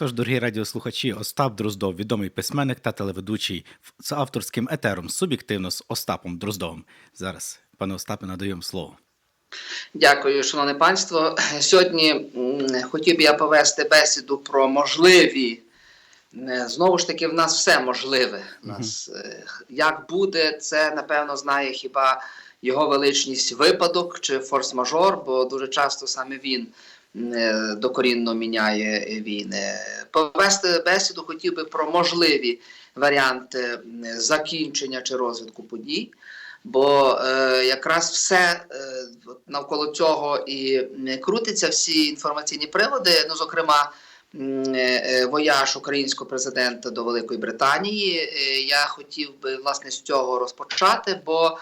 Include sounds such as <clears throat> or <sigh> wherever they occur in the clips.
Тож, дорогі радіослухачі, Остап Дроздов, відомий письменник та телеведучий з авторським етером суб'єктивно з Остапом Дроздовим. Зараз, пане Остапе, надаємо слово. Дякую, шановне панство. Сьогодні хотів би я повести бесіду про можливі. Знову ж таки, в нас все можливе. Нас, е, як буде, це напевно знає хіба його величність випадок чи форс-мажор, бо дуже часто саме він докорінно міняє війни. Повести бесіду хотів би про можливі варіанти закінчення чи розвитку подій. Бо е, якраз все е, навколо цього і крутиться, всі інформаційні приводи. Ну, зокрема, е, е, вояж українського президента до Великої Британії. Е, я хотів би власне з цього розпочати, бо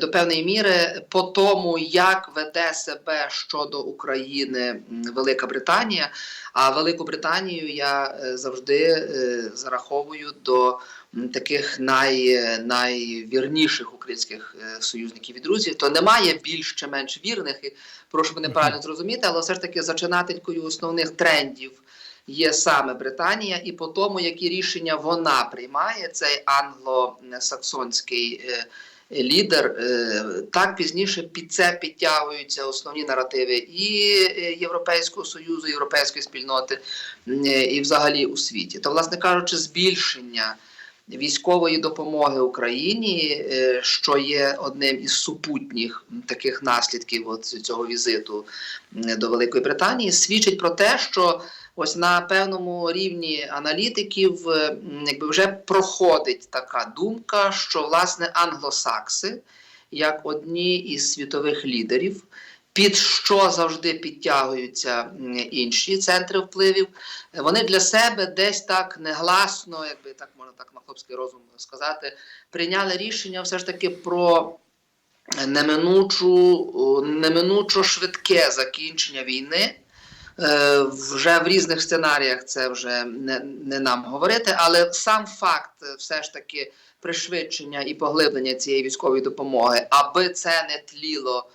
до певної міри по тому, як веде себе щодо України Велика Британія. А Велику Британію я е, завжди е, зараховую до таких най, найвірніших українських е, союзників і друзів, то немає більш чи менш вірних, і прошу мене правильно зрозуміти, але все ж таки зачинателькою основних трендів є саме Британія, і по тому, які рішення вона приймає, цей англосаксонський е, лідер, е, так пізніше під це підтягуються основні наративи і е, Європейського союзу, європейської спільноти, е, і взагалі у світі. То, власне кажучи, збільшення військової допомоги Україні, що є одним із супутніх таких наслідків от цього візиту до Великої Британії, свідчить про те, що ось на певному рівні аналітиків е, якби вже проходить така думка, що власне англосакси, як одні із світових лідерів, під що завжди підтягуються інші центри впливів, вони для себе десь так негласно, якби так можна так на хлопський розум сказати, прийняли рішення все ж таки про неминучу, неминучо швидке закінчення війни. Е, Вже в різних сценаріях це вже не, не нам говорити, але сам факт е, все ж таки пришвидшення і поглиблення цієї військової допомоги, аби це не тліло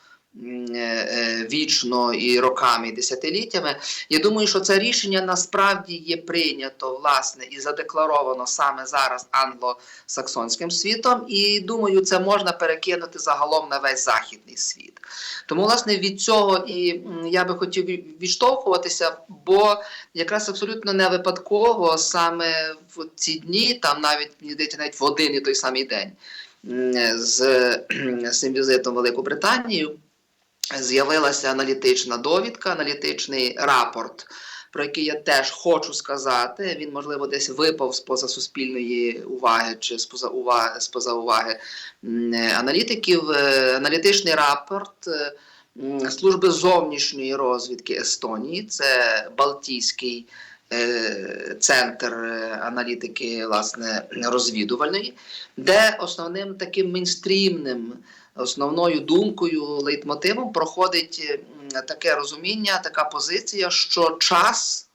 вічно і роками, і десятиліттями. Я думаю, що це рішення насправді є прийнято власне і задекларовано саме зараз англосаксонським світом, і думаю, це можна перекинути загалом на весь західний світ. Тому, власне, від цього і я би хотів відштовхуватися, бо якраз абсолютно не випадково саме в ці дні, там навіть здається, навіть в один і той самий день з, цим візитом в Велику Британію з'явилася аналітична довідка, аналітичний рапорт. Про який я теж хочу сказати, він можливо десь випав з поза суспільної уваги чи з поза уваги, з поза уваги аналітиків. Е, Аналітичний рапорт е, служби зовнішньої розвідки Естонії, це Балтійський е, центр аналітики власне розвідувальної, де основним таким мейнстрімним основною думкою, лейтмотивом проходить таке розуміння, така позиція, що час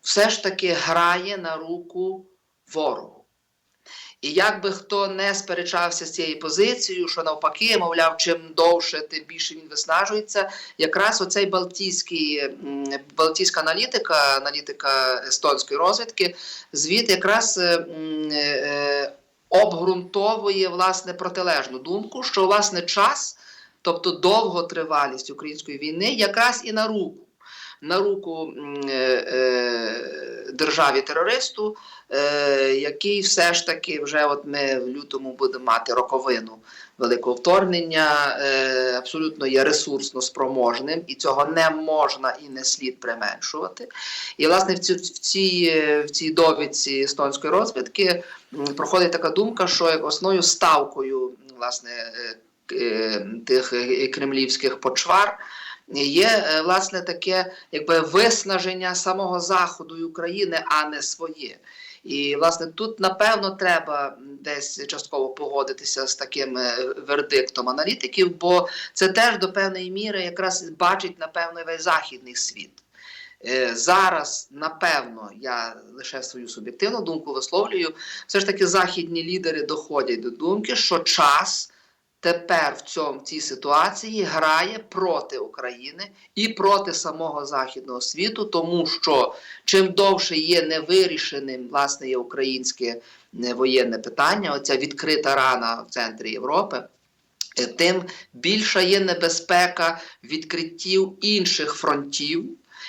все ж таки грає на руку ворогу. І як би хто не сперечався з цією позицією, що навпаки, мовляв, чим довше, тим більше він виснажується. Якраз оцей балтійський, балтійська аналітика, аналітика естонської розвідки, звіт якраз е, е, обґрунтовує власне протилежну думку, що власне час, тобто довготривалість української війни, якраз і на руку. На руку е, е, державі терористу, е, який все ж таки вже от ми в лютому будемо мати роковину великого вторгнення, е, абсолютно є ресурсно спроможним, і цього не можна і не слід применшувати. І власне в цій, в цій, в цій довідці естонської розвідки проходить така думка, що основною ставкою власне е, е, тих кремлівських почвар є власне таке якби виснаження самого заходу і України, а не своє. І власне тут напевно треба десь частково погодитися з таким е, вердиктом аналітиків, бо це теж до певної міри якраз бачить напевно весь західний світ. Е, Зараз, напевно, я лише свою суб'єктивну думку висловлюю, все ж таки західні лідери доходять до думки, що час тепер в цьому в цій ситуації грає проти України і проти самого західного світу, тому що чим довше є невирішеним власне є українське е, воєнне питання, оця відкрита рана в центрі Європи. е, Тим більша є небезпека відкриттів інших фронтів,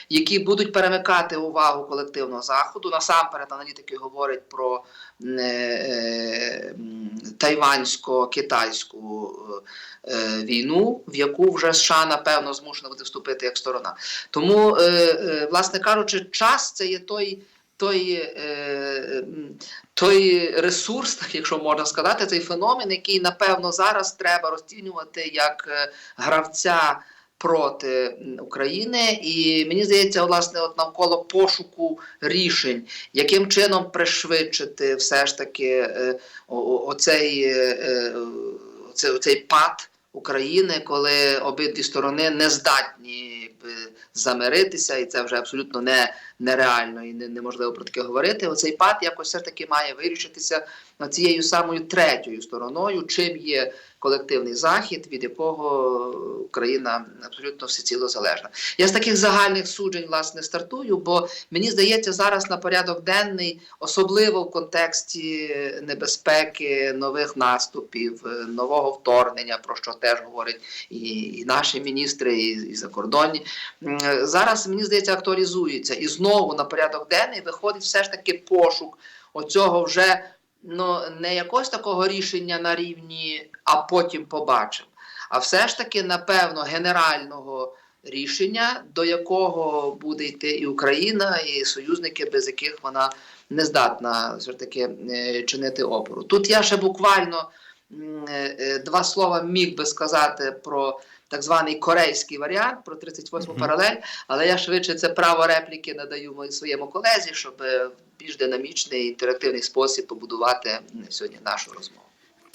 які будуть перемикати увагу колективного заходу. Насамперед, аналітики говорять про е, тайвансько-китайську е, війну, в яку вже США напевно змушена буде вступити як сторона. Тому, е, власне кажучи, час це є той. Той, той ресурс, так якщо можна сказати, цей феномен, який напевно зараз треба розцінювати як гравця проти України, і мені здається, власне, от навколо пошуку рішень, яким чином пришвидшити все ж таки е, оцей, е, е, оце- оцей пад України, коли обидві сторони не здатні замиритися, і це вже абсолютно не, нереально і не, неможливо про таке говорити. Оцей пад якось все таки має вирішитися цією самою третьою стороною, чим є колективний захід, від якого Україна абсолютно всеціло залежна. Я з таких загальних суджень власне стартую, бо мені здається, зараз на порядок денний, особливо в контексті небезпеки нових наступів, нового вторгнення, про що теж говорять і, і наші міністри, і, і закордонні. Зараз мені здається, актуалізується і знову на порядок денний виходить все ж таки пошук оцього вже ну не якогось такого рішення на рівні, а потім побачимо. А все ж таки, напевно, генерального рішення, до якого буде йти і Україна, і союзники, без яких вона не здатна все ж таки е, чинити опору. Тут я ще буквально е, е, два слова міг би сказати про так званий корейський варіант, про 38-му Мгм. паралель, але я швидше це право репліки надаю своєму колезі, щоб е, в більш динамічний інтерактивний спосіб побудувати сьогодні нашу розмову.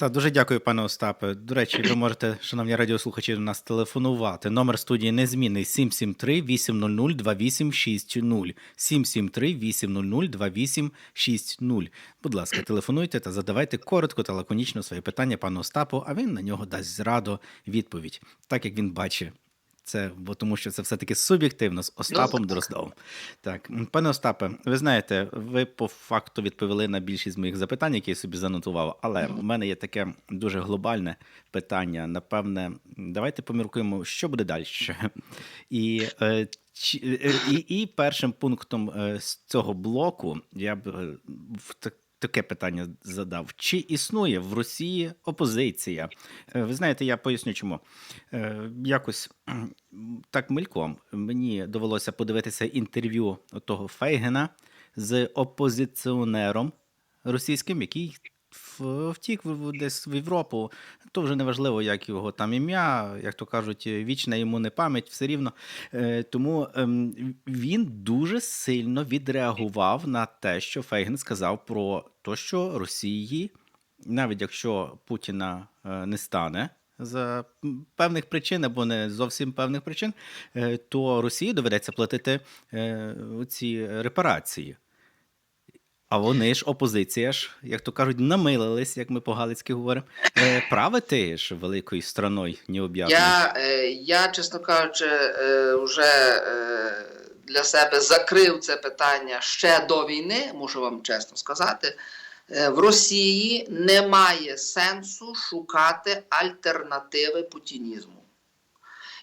Та дуже дякую, пане Остапе. До речі, ви можете, шановні радіослухачі, нас телефонувати. Номер студії незмінний 773 800 2860. 773 800 2860. Будь ласка, телефонуйте та задавайте коротко та лаконічно своє питання пану Остапу, а він на нього дасть зраду відповідь, так як він бачить. Це, бо тому що це все-таки суб'єктивно з Остапом так. Дроздовим. Так, пане Остапе, ви знаєте, ви по факту відповіли на більшість моїх запитань, які я собі занотував. Але в мене є таке дуже глобальне питання. Напевне, давайте поміркуємо, що буде далі. І, е, е, і, і першим пунктом е, з цього блоку я б таке питання задав: чи існує в Росії опозиція? Е, Ви знаєте, я поясню чому. Е, Якось <clears throat> так мельком мені довелося подивитися інтерв'ю того Фейгена з опозиціонером російським, який втік десь в Європу. То вже не важливо, як його там ім'я, як то кажуть, вічна йому не пам'ять, все рівно. Е, Тому ем, він дуже сильно відреагував на те, що Фейген сказав про те, що Росії, навіть якщо Путіна е, не стане. За певних причин або не зовсім певних причин, е, то Росії доведеться платити ці репарації. А вони ж, опозиція ж, як то кажуть, намилились, як ми по-галицьки говоримо, е, правити ж великою страною необ'ятною. Я, е, я, чесно кажучи, е, вже для себе закрив це питання ще до війни, мушу вам чесно сказати. В Росії немає сенсу шукати альтернативи путінізму.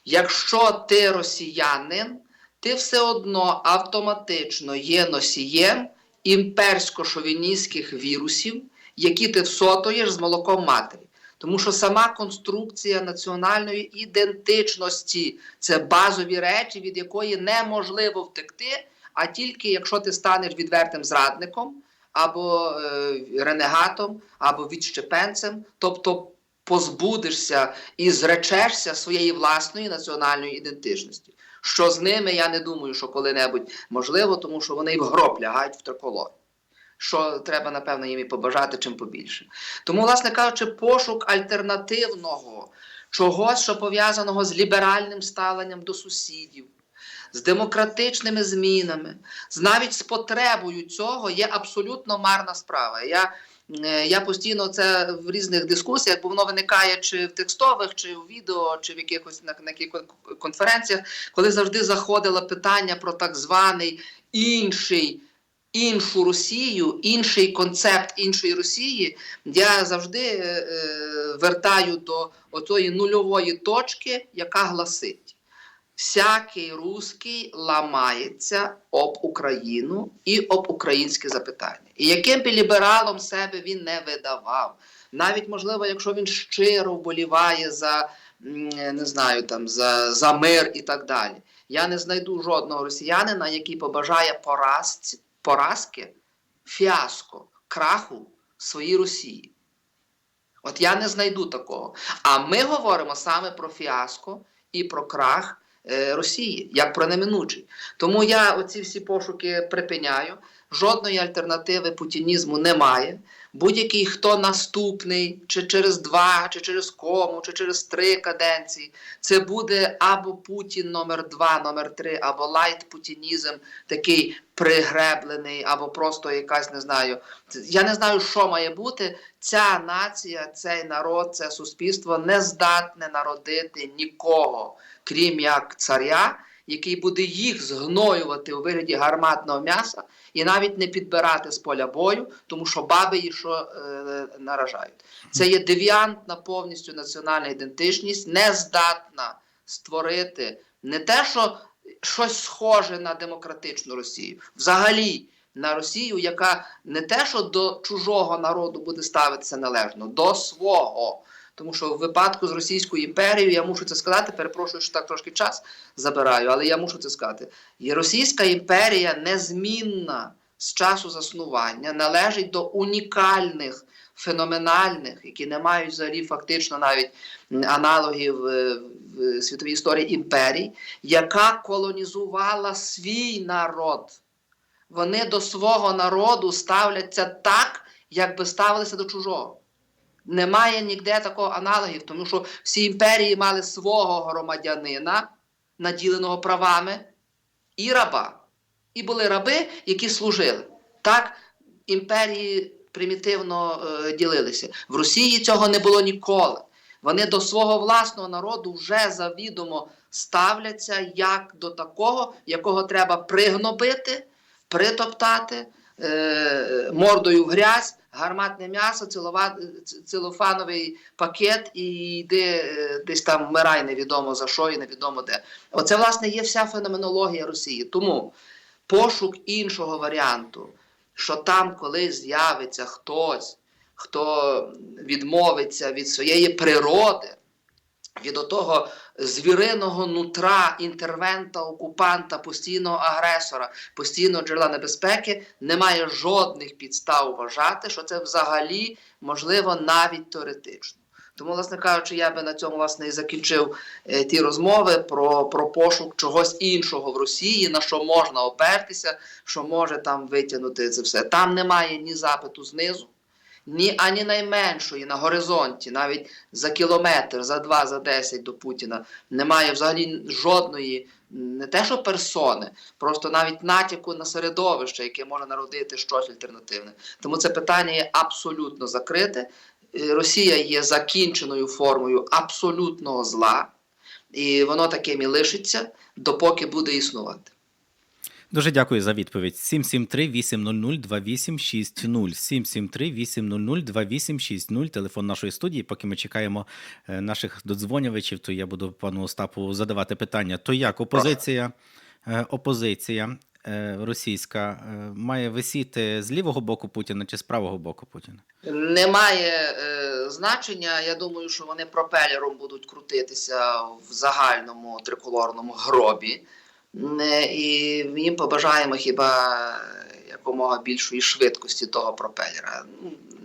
Якщо ти росіянин, ти все одно автоматично є носієм імперсько-шовіністських вірусів, які ти всотуєш з молоком матері. Тому що сама конструкція національної ідентичності це базові речі, від якої неможливо втекти, а тільки якщо ти станеш відвертим зрадником або е, ренегатом, або відщепенцем, тобто позбудешся і зречешся своєї власної національної ідентичності. Що з ними, я не думаю, що коли-небудь можливо, тому що вони в гроб лягають в триколор. Що треба, напевно, їм і побажати чим побільше. Тому, власне кажучи, пошук альтернативного, чогось, що пов'язаного з ліберальним ставленням до сусідів, з демократичними змінами, з навіть з потребою цього є абсолютно марна справа. Я Я постійно це в різних дискусіях, бо воно виникає чи в текстових, чи в відео, чи в якихось на, на яких конференціях, коли завжди заходило питання про так званий інший. Іншу Росію, інший концепт іншої Росії, я завжди е, е, вертаю до отої нульової точки, яка гласить: всякий русський ламається об Україну і об українське запитання. І яким би лібералом себе він не видавав, навіть можливо, якщо він щиро вболіває за не знаю, там за, за мир і так далі. Я не знайду жодного росіянина, який побажає поразці, поразки, фіаско, краху своїй Росії. От я не знайду такого. А ми говоримо саме про фіаско і про крах Росії, як про неминучий. Тому я оці всі пошуки припиняю. Жодної альтернативи путінізму немає. Будь-який хто наступний, чи через два, чи через кому, чи через три каденції, це буде або Путін номер два, номер три, або лайт путінізм, такий пригреблений, або просто якась не знаю. Я не знаю, що має бути. Ця нація, цей народ, це суспільство не здатне народити нікого, крім як царя, який буде їх згноювати у вигляді гарматного м'яса і навіть не підбирати з поля бою, тому що баби її що е, наражають. Це є девіантна повністю національна ідентичність, не здатна створити не те, що щось схоже на демократичну Росію, взагалі на Росію, яка не те, що до чужого народу буде ставитися належно, до свого. Тому що в випадку з Російською імперією, я мушу це сказати, перепрошую, що так трошки час забираю, але я мушу це сказати. І Російська імперія незмінна з часу заснування належить до унікальних, феноменальних, які не мають взагалі фактично навіть аналогів е, в світовій історії імперій, яка колонізувала свій народ. Вони до свого народу ставляться так, як би ставилися до чужого. Немає ніде такого аналогів, тому що всі імперії мали свого громадянина, наділеного правами, і раба. І були раби, які служили. Так імперії примітивно е, ділилися. В Росії цього не було ніколи. Вони до свого власного народу вже завідомо ставляться як до такого, якого треба пригнобити, притоптати, е, мордою в грязь, гарматне м'ясо, цілофановий пакет і йди е, десь там вмирай невідомо за що і невідомо де. Оце, власне, є вся феноменологія Росії. Тому пошук іншого варіанту, що там колись з'явиться хтось, хто відмовиться від своєї природи, від того звіриного нутра інтервента, окупанта, постійного агресора, постійного джерела небезпеки, немає жодних підстав вважати, що це взагалі можливо навіть теоретично. Тому, власне кажучи, я би на цьому власне і закінчив е, ті розмови про, про пошук чогось іншого в Росії, на що можна опертися, що може там витягнути це все. Там немає ні запиту знизу, ні ані найменшої на горизонті, навіть за кілометр, за два, за десять до Путіна, немає взагалі жодної, не те, що персони, просто навіть натяку на середовище, яке може народити щось альтернативне. Тому це питання є абсолютно закрите. Е, Росія є закінченою формою абсолютного зла, і воно таким і лишиться, допоки буде існувати. Дуже дякую за відповідь. 773-800-2860. 773-800-2860. Телефон нашої студії. Поки ми чекаємо е, наших додзвонювачів, то я буду пану Остапу задавати питання. То як опозиція, е, опозиція е, російська має висіти з лівого боку Путіна чи з правого боку Путіна? Немає е, значення. Я думаю, що вони пропелером будуть крутитися в загальному триколорному гробі. І їм побажаємо хіба якомога більшої швидкості того пропелера.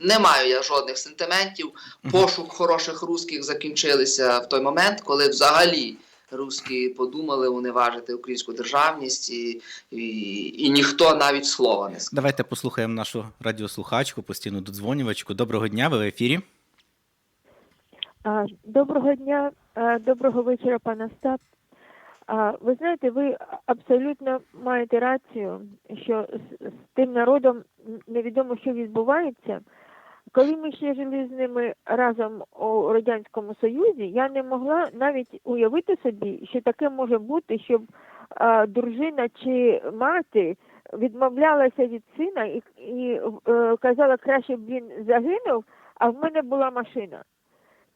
Не маю я жодних сентиментів. Пошук хороших русських закінчилися в той момент, коли взагалі русські подумали уневажити українську державність, і, і, і ніхто навіть слова не сказав. Давайте послухаємо нашу радіослухачку, постійну додзвонювачку. Доброго дня, ви в ефірі. Доброго дня, доброго вечора, пане Остап. Ви знаєте, ви абсолютно маєте рацію, що з тим народом невідомо, що відбувається, коли ми ще жили з ними разом у Радянському Союзі, я не могла навіть уявити собі, що таке може бути, щоб а, дружина чи мати відмовлялася від сина і, і е, казала, краще б він загинув, а в мене була машина.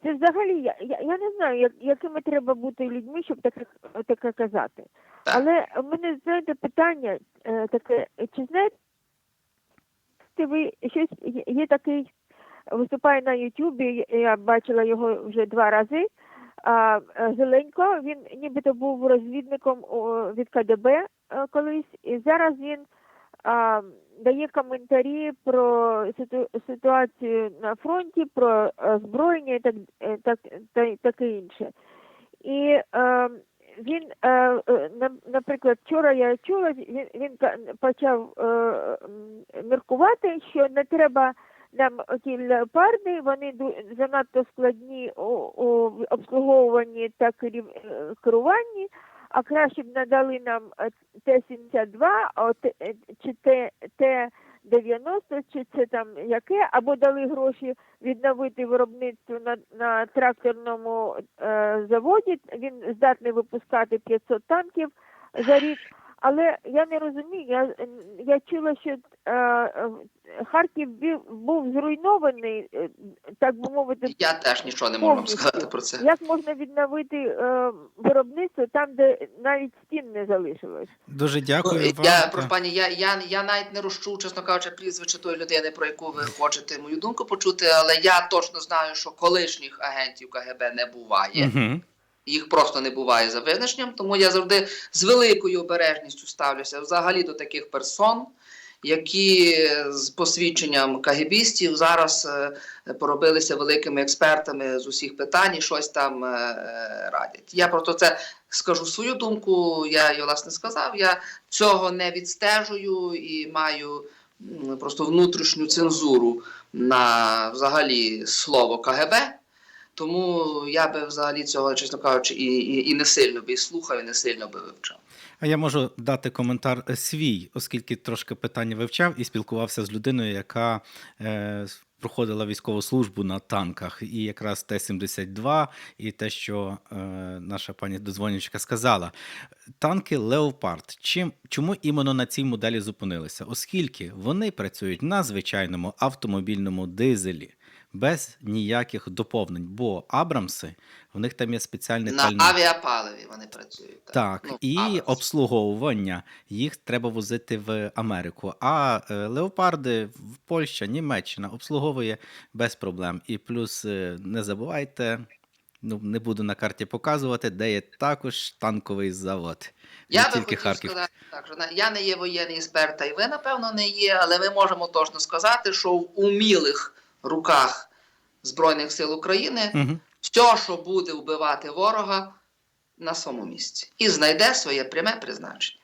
Це взагалі я, я, я не знаю, як, якими треба бути людьми, щоб таке, таке казати. Так. Але в мене знаєте питання е, таке, чи знаєте ви щось є- є такий виступає на Ютубі, я бачила його вже два рази. А, е, Зеленько, він нібито був розвідником від КДБ е, колись, і зараз він а, дає коментарі про ситу- ситуацію на фронті, про е, зброєння і так, е, так, та, таке інше. І він, е, е, наприклад, вчора я чула, він, він почав міркувати, що не треба нам ті леопарди, вони занадто складні у, у обслуговуванні та керуванні, а краще б надали нам е, Т-72 а от, е, чи Т- Т-90, чи це там яке, або дали гроші відновити виробництво на, на тракторному е, заводі. Він здатний випускати 500 танків за рік. Але я не розумію, я, я чула, що е, е, Харків був зруйнований, е, так би мовити, Я теж нічого не можу вам сказати про це. Як можна відновити е, виробництво там, де навіть стін не залишилось? Дуже дякую вам. я Так. прошу пані, я, я, я навіть не розчув, чесно кажучи, прізвище тої людини, про яку ви хочете мою думку почути, але я точно знаю, що колишніх агентів КГБ не буває. Мгм. Їх просто не буває за визначенням, тому я завжди з великою обережністю ставлюся взагалі до таких персон, які з посвідченням кагебістів зараз е, поробилися великими експертами з усіх питань і щось там е, радять. Я просто це скажу свою думку. Я її власне сказав. Я цього не відстежую і маю просто внутрішню цензуру на взагалі слово КГБ. Тому я би взагалі цього, чесно кажучи, і, і, і не сильно би і слухав, і не сильно би вивчав. А я можу дати коментар е, свій, оскільки трошки питання вивчав і спілкувався з людиною, яка е, проходила військову службу на танках, і якраз Т-72, і те, що е, наша пані дозвонючка сказала. Танки Леопард. Чим чому іменно на цій моделі зупинилися? Оскільки вони працюють на звичайному автомобільному дизелі. Без ніяких доповнень, бо Абрамси в них там є спеціальне На пальне. авіапаливі вони працюють. Так, Ну, і Абрамс. обслуговування їх треба возити в Америку. А е, леопарди в Польща, Німеччина обслуговує без проблем. І плюс е, не забувайте, ну не буду на карті показувати, де є також танковий завод. Я не би тільки хотів Харків. сказати так, що я не є воєнний експерт, й ви, напевно, не є, але ми можемо точно сказати, що в умілих руках Збройних сил України Угу. все, що буде вбивати ворога, на своєму місці. І знайде своє пряме призначення.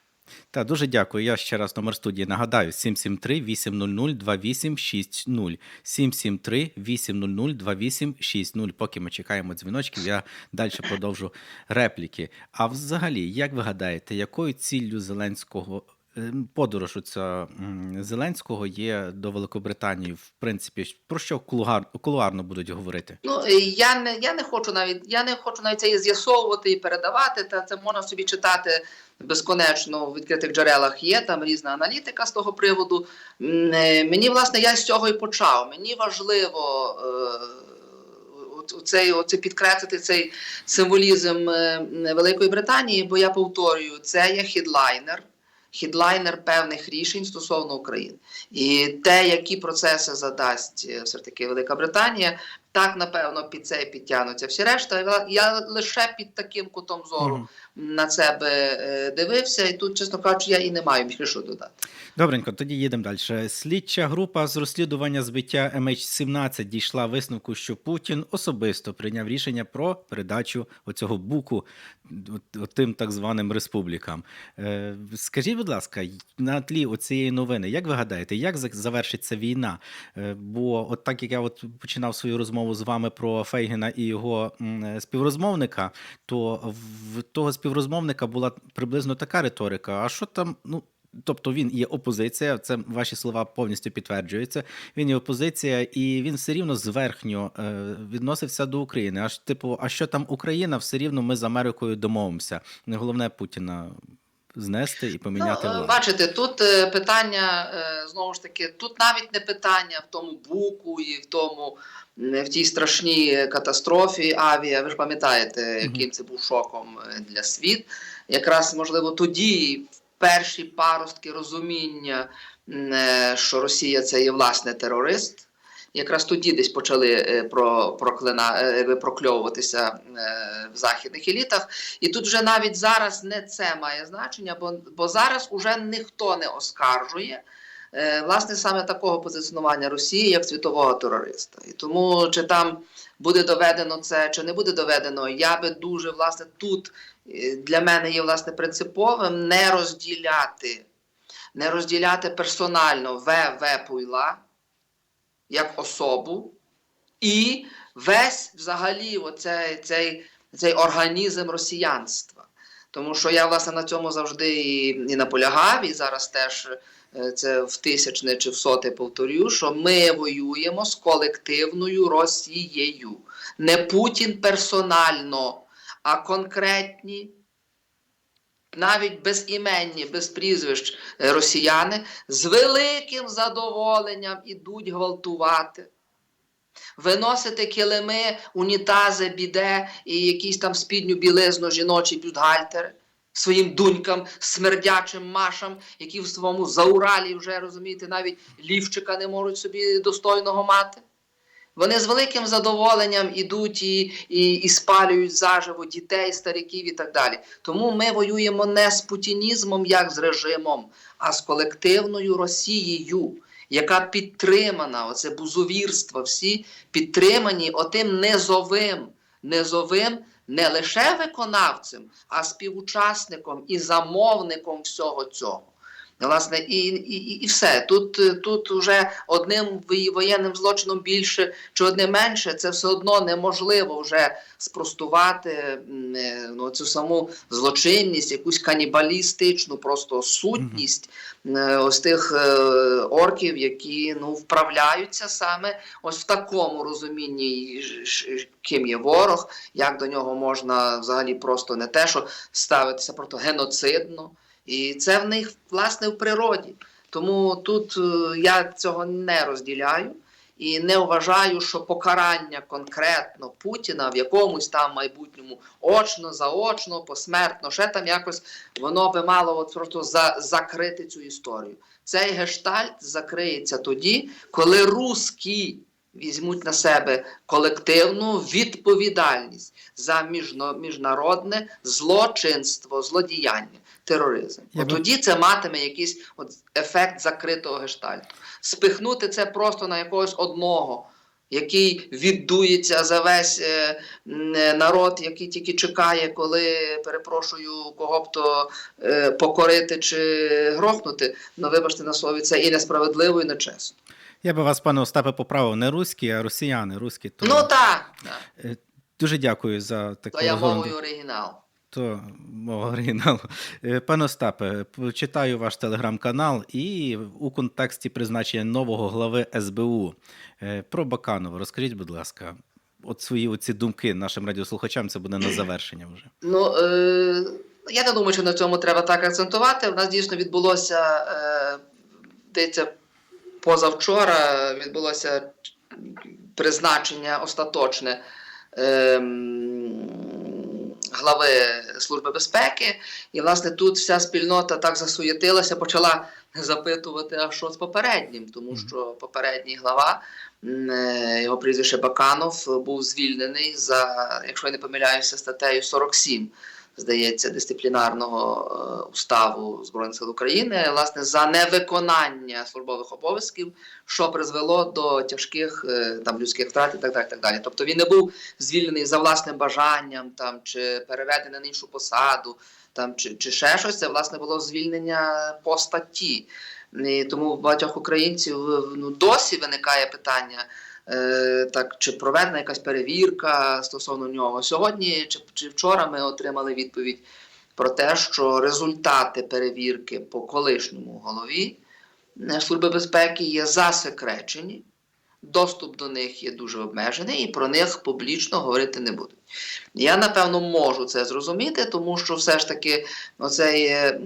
Та дуже дякую. Я ще раз номер студії нагадаю: 773 800 2860 773 800 2860 Поки ми чекаємо дзвіночків, я далі продовжу репліки. А взагалі, як ви гадаєте, якою ціллю Зеленського подорож оця Зеленського є до Великобританії? В принципі, про що кулуар, кулуарно будуть говорити? Ну е, я не я не хочу навіть я не хочу навіть це з'ясовувати і передавати. Та це можна собі читати безконечно в відкритих джерелах. Є там різна аналітика з того приводу. Е, Мені власне я з цього і почав. Мені важливо. Е- Оцей, оце підкреслити цей символізм е, Великої Британії, бо я повторюю, це є хідлайнер, хідлайнер певних рішень стосовно України. І те, які процеси задасть е, все таки Велика Британія, так напевно під це підтягнуться всі решта. Я- лише під таким кутом зору. На це би е, дивився, і тут, чесно кажучи, я і не маю більше що додати. Добренько, тоді їдемо далі. Слідча група з розслідування збиття MH17 дійшла висновку, що Путін особисто прийняв рішення про передачу оцього буку тим так званим республікам. Е, Скажіть, будь ласка, на тлі оцієї новини, як ви гадаєте, як завершиться війна? Е, Бо от так як я от починав свою розмову з вами про Фейгена і його співрозмовника, то в того співрозмовника була приблизно така риторика: а що там, ну. тобто він є опозиція, це ваші слова повністю підтверджуються. Він є опозиція, і він все рівно зверхньо е, відносився до України. Аж типу, а що там Україна, все рівно ми з Америкою домовимося. Не головне Путіна знести і поміняти Ну, е, бачите, тут е, питання е, знову ж таки, тут навіть не питання в тому буку і в тому в тій страшній катастрофі авіа. Ви ж пам'ятаєте, яким це був шоком для світ. Якраз можливо тоді перші паростки розуміння, що Росія це є власне терорист. Якраз тоді десь почали е, про, проклина, е, прокльовуватися е, в західних елітах. І тут вже навіть зараз не це має значення, бо, бо зараз уже ніхто не оскаржує власне саме такого позиціонування Росії як світового терориста. І тому чи там буде доведено це, чи не буде доведено, я би дуже власне тут для мене є власне принциповим не розділяти, не розділяти персонально В.В. Пуйла як особу і весь взагалі оцей, цей, цей організм росіянства. Тому що я власне на цьому завжди і, і наполягав, і зараз теж е, це в тисячне чи в соте повторю, що ми воюємо з колективною Росією. Не Путін персонально, а конкретні, навіть безіменні, без прізвищ е, росіяни з великим задоволенням ідуть гвалтувати. Виносити килими, унітази, біде і якісь там спідню білизну жіночі бюстгальтери своїм дунькам, смердячим машам, які в своєму зауралі вже розумієте, навіть лівчика не можуть собі достойного мати. Вони з великим задоволенням ідуть і, і, і спалюють заживо дітей, стариків і так далі. Тому ми воюємо не з путінізмом, як з режимом, а з колективною Росією, яка підтримана, оце бузовірство, всі підтримані отим низовим, низовим не лише виконавцем, а співучасником і замовником всього цього. Власне, і, і, і- все. Тут, е, тут вже одним воєнним злочином більше чи одним менше, це все одно неможливо вже спростувати е, ну, цю саму злочинність, якусь канібалістичну просто сутність е, ось тих орків, які ну, вправляються саме ось в такому розумінні, ким є ворог, як до нього можна взагалі просто не те, що ставитися просто геноцидно. І це в них власне в природі. Тому тут е, я цього не розділяю і не вважаю, що покарання конкретно Путіна в якомусь там майбутньому очно, заочно, посмертно, ще там якось воно би мало от просто за, закрити цю історію. Цей гештальт закриється тоді, коли русські візьмуть на себе колективну відповідальність за міжнародне злочинство, злодіяння, тероризм. Я От би- тоді це матиме якийсь от ефект закритого гештальту. Спихнути це просто на якогось одного. Який віддується за весь е, е, народ, який тільки чекає, коли перепрошую кого б то е, покорити чи грохнути. Ну вибачте на слові, це і несправедливо, і нечесно. Я би вас, пане Остапе, поправив не руські, а росіяни. Руські, то... Ну так, так. Е, Дуже дякую за таку то я мовою оригінал. То мого оригіналу. Е, Пане Остапе, читаю ваш телеграм-канал і у контексті призначення нового глави СБУ е, про Баканова. Розкажіть, будь ласка, от свої оці думки нашим радіослухачам це буде на завершення вже. Ну е, я не думаю, що на цьому треба так акцентувати. У нас дійсно відбулося е, позавчора відбулося призначення остаточне. ем, Глави Служби безпеки, і власне тут вся спільнота так засуєтилася, почала запитувати, а що з попереднім, тому що попередній глава, е, його прізвище Баканов, був звільнений за, якщо я не помиляюся, статтею 47, здається, дисциплінарного е, уставу Збройних сил України, власне, за невиконання службових обов'язків, що призвело до тяжких е, там людських втрат і так далі. Так далі. Тобто він не був звільнений за власним бажанням там чи переведений на іншу посаду, там чи, чи ще щось. Це власне було звільнення по статті. І тому у багатьох українців ну, досі виникає питання. Е, так, чи проведена якась перевірка стосовно нього. Сьогодні чи, чи вчора ми отримали відповідь про те, що результати перевірки по колишньому голові е, Служби безпеки є засекречені. Доступ до них є дуже обмежений, і про них публічно говорити не будуть. Я напевно можу це зрозуміти, тому що все ж таки оцей е,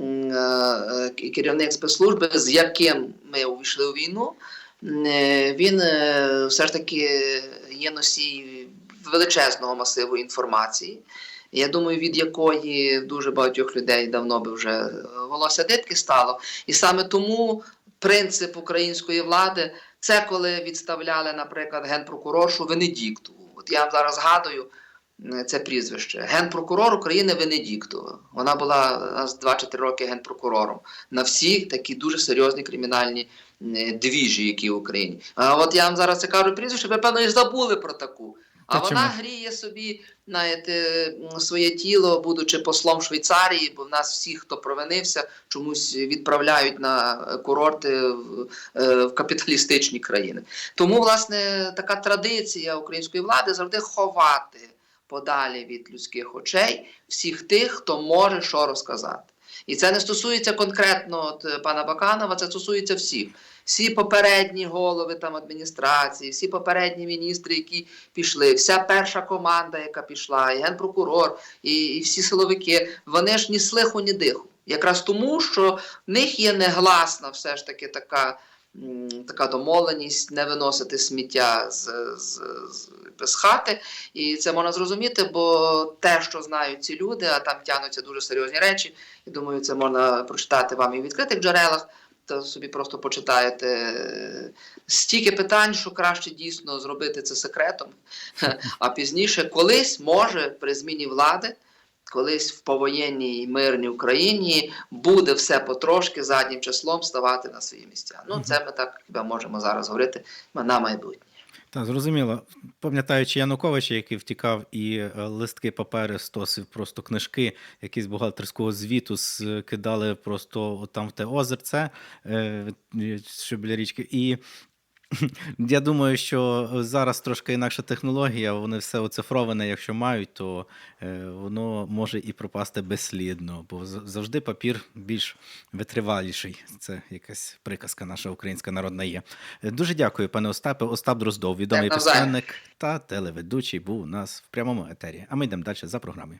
керівник спецслужби, з яким ми увійшли у війну, він е, все ж таки є носій величезного масиву інформації. Я думаю, від якої дуже багатьох людей давно би вже е, волосся дитки стало. І саме тому принцип української влади це коли відставляли, наприклад, генпрокуроршу Венедіктову. От я зараз згадую е, це прізвище. Генпрокурор України Венедіктова. Вона була нас 2-4 роки генпрокурором на всі такі дуже серйозні кримінальні е, двіжі, які в Україні. А от я вам зараз це кажу прізвище, ви певно і забули про таку. А Та вона чому? гріє собі знаєте, своє тіло, будучи послом Швейцарії, бо в нас всі, хто провинився, чомусь відправляють на курорти в, е, в капіталістичні країни. Тому, власне, така традиція української влади завжди ховати подалі від людських очей всіх тих, хто може що розказати. І це не стосується конкретно от, е, пана Баканова, це стосується всіх. Всі попередні голови там адміністрації, всі попередні міністри, які пішли, вся перша команда, яка пішла, і генпрокурор, і, і всі силовики, вони ж ні слиху, ні диху. Якраз тому, що в них є негласна все ж таки така, така домовленість не виносити сміття з, з, з, з хати. І це можна зрозуміти, бо те, що знають ці люди, а там тягнуться дуже серйозні речі, і думаю, це можна прочитати вам і в відкритих джерелах. То собі просто почитаєте стільки питань, що краще дійсно зробити це секретом. <laughs> А пізніше, колись може при зміні влади, колись в повоєнній мирній Україні буде все потрошки заднім числом ставати на свої місця. Ну, це ми так хіба можемо зараз говорити на майбутнє. Так, зрозуміло. Пам'ятаючи Януковича, який втікав, і е, листки папери стосив, просто книжки, якісь бухгалтерського звіту скидали просто там в те озерце, е, що біля річки. І <laughs> я думаю, що зараз трошки інакша технологія, вони все оцифроване, якщо мають, то е, воно може і пропасти безслідно, бо завжди папір більш витриваліший. Це якась приказка наша українська народна є. Е, Дуже дякую, пане Остапе. Остап Дроздов, відомий письменник та телеведучий, був у нас в прямому етері. А ми йдемо далі за програмою.